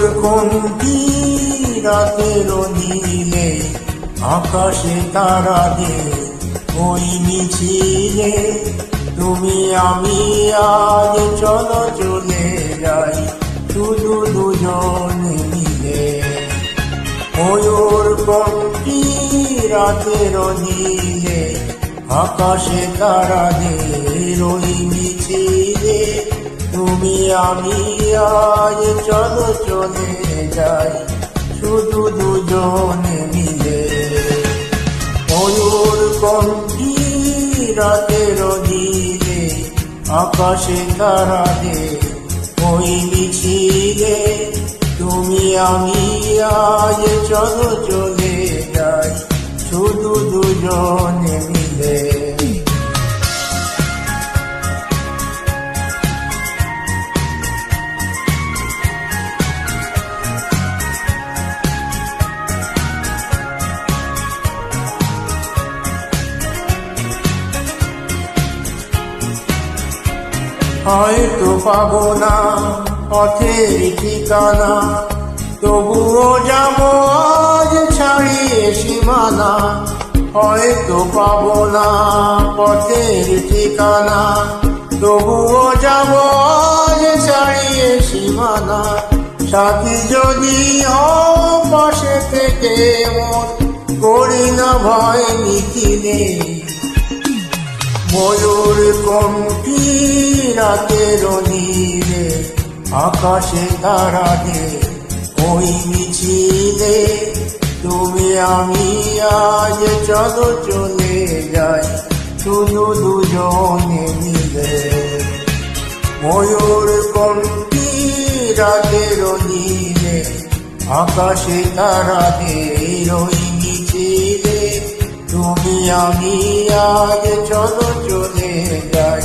কোনটি রাতের নীলে আকাশে তারা দে ওই মিছিলে তুমি আমি আজ চলো চলে যাই। শুধু দুজন মিলে। ময়ূর কোনটি রাতের নীলে আকাশে তারা দে ওই মিছিলে তুমি আমি আজ চলো চলে যাই, শুধু দুজনে মিলে। ময়ূর কণ্ঠী রাতের দিলে আকাশে তারা দে ওই মিছিলে তুমি আমি আজ চলো চলে যাই, শুধু দুজনে মিলে। হয়তো পাবো না পথের ঠিকানা। তবুও যাব আজ ছাড়িয়ে সীমানা। হয়তো পাবো না পথের ঠিকানা। তবুও যাব আজ ছাড়িয়ে সীমানা। সাথী যদি পাশে থেকে মন করি না ভয় মিছিলে ময়ূর কণ্ঠী রাতের নীলে আকাশে তারা দে ওই মিছিলে তুমি আমি আজ চলো চলে যাই, শুধু দুজনে মিলে। ময়ূর কণ্ঠী রাতের নীলে আকাশে তারা দে ওই মিছিলে তুমি আমি আজ চলো চলে যাই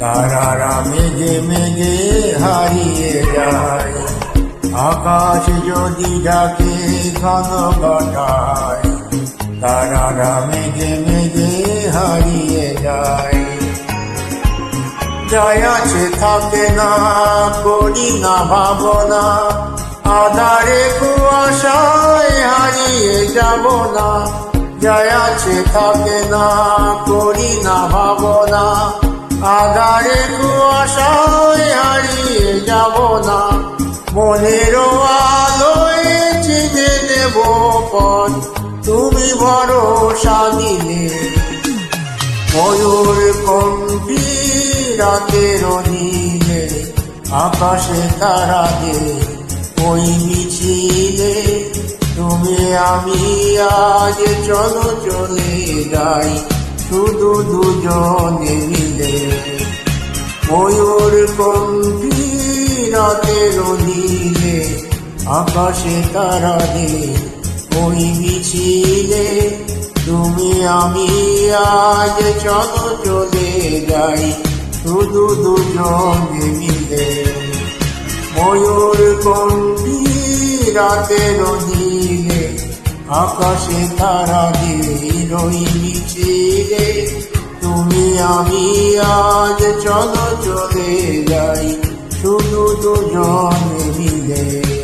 তারারা মেঘে মেঘে হারিয়ে যায়। আকাশ যদি ডাকে, ঘন ঘটায় তারারা মেঘে মেঘে হারিয়ে যায়। যাই আছে থাকে না, করি না ভাবনা। আধারে কুয়াশায় হারিয়ে যাব না। যাই আছে থাকে না, করি না ভাবনা। আধারে কুয়াশায় হারিয়ে যাব না। মনের আলোয় চিনে নেব পথ। তুমি ভরসা দিলে ময়ূর কণ্ঠী রাতের আকাশে তারা দে ওই মিছিলে তুমি আমি আজ চলো, চলে যাই। শুধু দুজনে মিলে ময়ূর কণ্ঠী রাতের নীলে, আকাশে তারা দে ওই মিছিলে, তুমি আমি আজ চলো চলে যাই। শুধু দুজনে মিলে ময়ূর কণ্ঠী রাতের দিলে আকাশে তারা দিয়ে রই মিছিলে তুমি আমি আজ চলো চলে যাই। শুধু দুজনে মিলে।